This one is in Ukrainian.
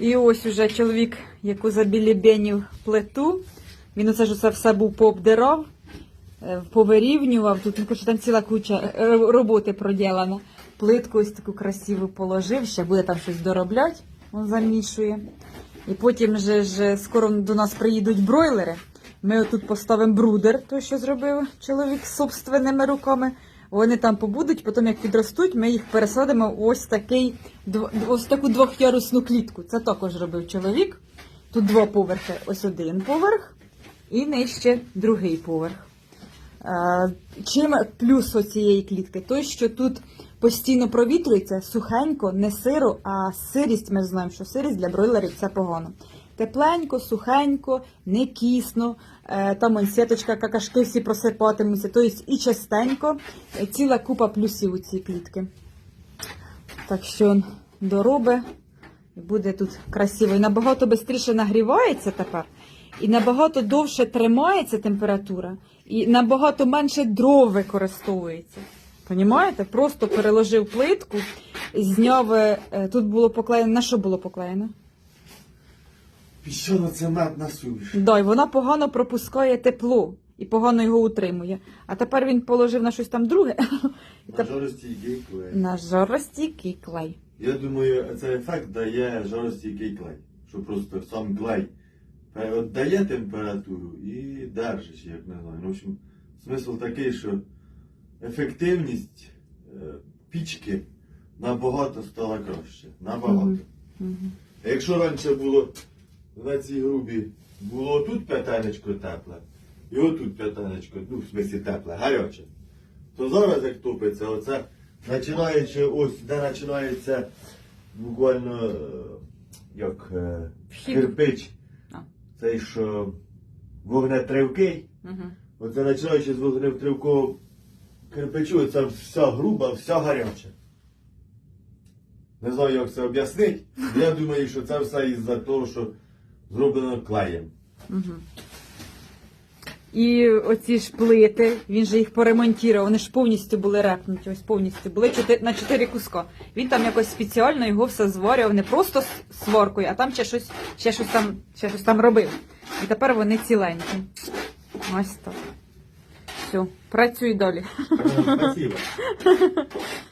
І ось уже чоловік, яку забілібенів плиту. Він оце ж це все був пообдирав, е, повирівнював. Тут ну, там ціла куча е, роботи проділана. Плитку ось таку красиву положив, ще буде там щось доробляти, він замішує. І потім же ж скоро до нас приїдуть бройлери. Ми отут поставимо брудер, той, що зробив чоловік собственними руками. Вони там побудуть, потім як підростуть, ми їх пересадимо в ось такий ось таку двохярусну клітку. Це також робив чоловік. Тут два поверхи, ось один поверх і нижче другий поверх. Е, Чим плюс оцієї клітки? Той, що тут постійно провітрюється сухенько, не сиро, а сирість. Ми ж знаємо, що сирість для бройлерів це погано. Тепленько, сухенько, не кісно, е, там он сіточка, какашки всі просипатимуться, тобто і частенько. Е, Ціла купа плюсів у цій клітки. Так що дороби буде тут красиво. І набагато швидше нагрівається тепер, і набагато довше тримається температура, і набагато менше дров використовується. Понімаєте? Просто переложив плитку, зняв. е, Тут було поклеєно. На що було поклеєно? Піщано-цементна суміш. Да, і вона погано пропускає тепло і погано його утримує. А тепер він положив на щось там друге. І На теп- жаростійкий клей. На жаростійкий клей. Я думаю, цей ефект дає жаростійкий клей. Що просто сам клей дає температуру і держиш, як не знаю. Ну, в общем, смисл такий, що ефективність е, пічки набагато стала краще. Набагато. Мгм. Мгм. А якщо раніше було на цій грубі, було тут п'ятенечко тепле, і отут п'ятенечко, ну, в смислі тепле, гаряче, то зараз як топиться, оце починаючи ось, де починається буквально е, як е, Вхід. кирпич, А. цей що вогнетривкий, Мгм. оце починаючи з вогнетривкого кирпичу, це вся груба, вся гаряча. Не знаю, як це об'яснити. Я думаю, що це все із-за того, що зроблено клеєм. Мгм. І оці ж плити, він же їх поремонтував, вони ж повністю були репнуті, ось повністю були чотири, на чотири куска. Він там якось спеціально його все зварював, не просто з сваркою, а там ще щось, ще щось там, ще щось там робив. І тепер вони ціленькі. Ось так. Все, працюй далі. Спасибо.